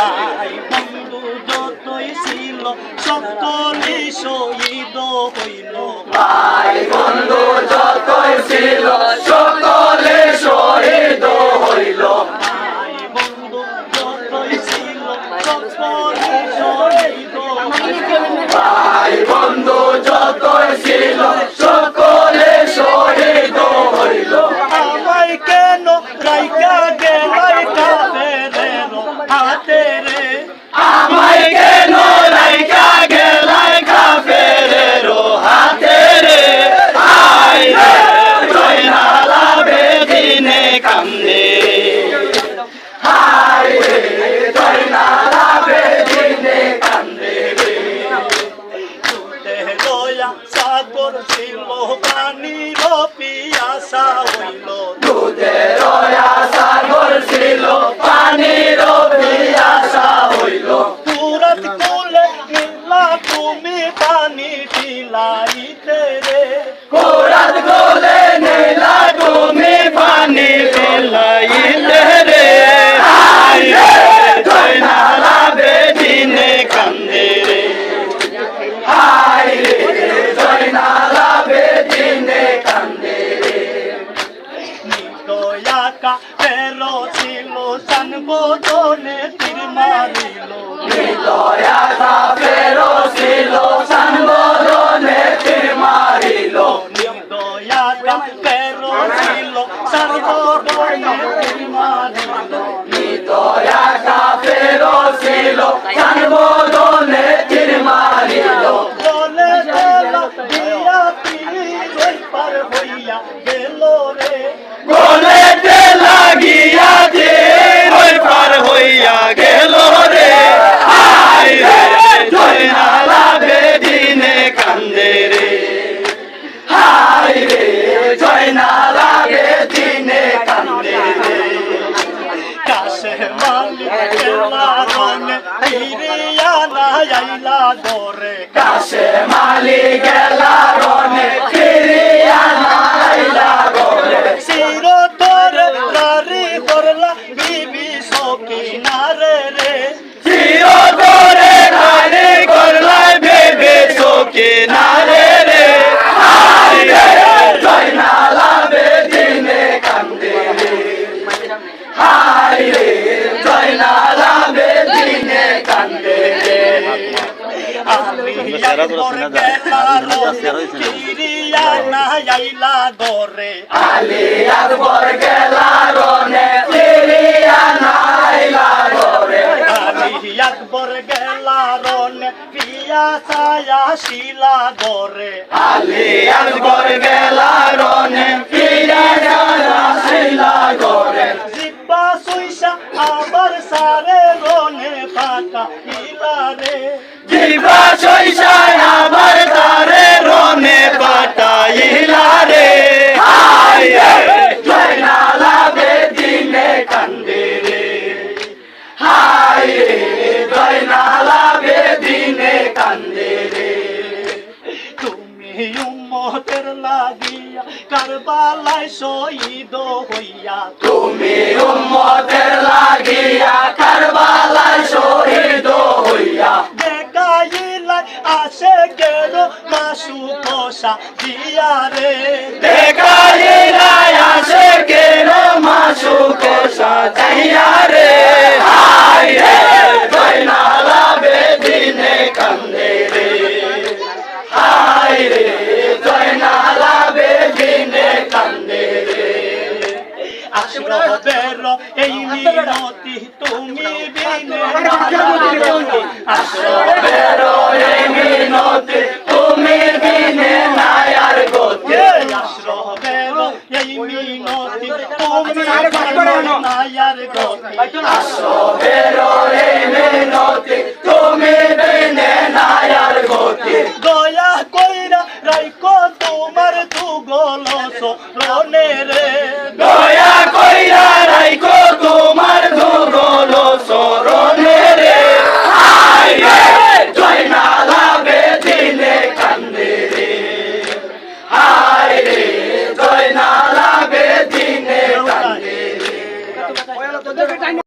ভাই বন্ধু যতই ছিল সকলে শহীদ হইল। ভাই বন্ধু পানি পিলাইতে রে। কোরাত গোলে নেলা গোমে পানি পিলাইতে রে আইরে জয়নালা বেদিনে কান্দে রে। আইরে জয়নালা বেদিনে কান্দে রে। নিতয়াকা ফেরো ছিল সানবো দোলে তীর মারিলো। নিতয়াকা আইলা দরে কাশে মা আকবর গেলা রনে পিয়া ছায়া শিলা গরে আলী আকবর জিবা শৈশায় আমার তারে রনে পাটাইলা রে হাইয়ে জয়নালা বে দিনে কান্দে রে। হাইয়ে জয়নালা বে দিনে কান্দে রে। তুমি উম্মতের লাগিয়া কারবালায় শহীদ হইয়া তুমি উম্মতের লাগিয়া এই নিমতি তুমি বিনতি তুমি বিনে নায়ার গতি নায়ার গতি আসো বেরো এই মিনতি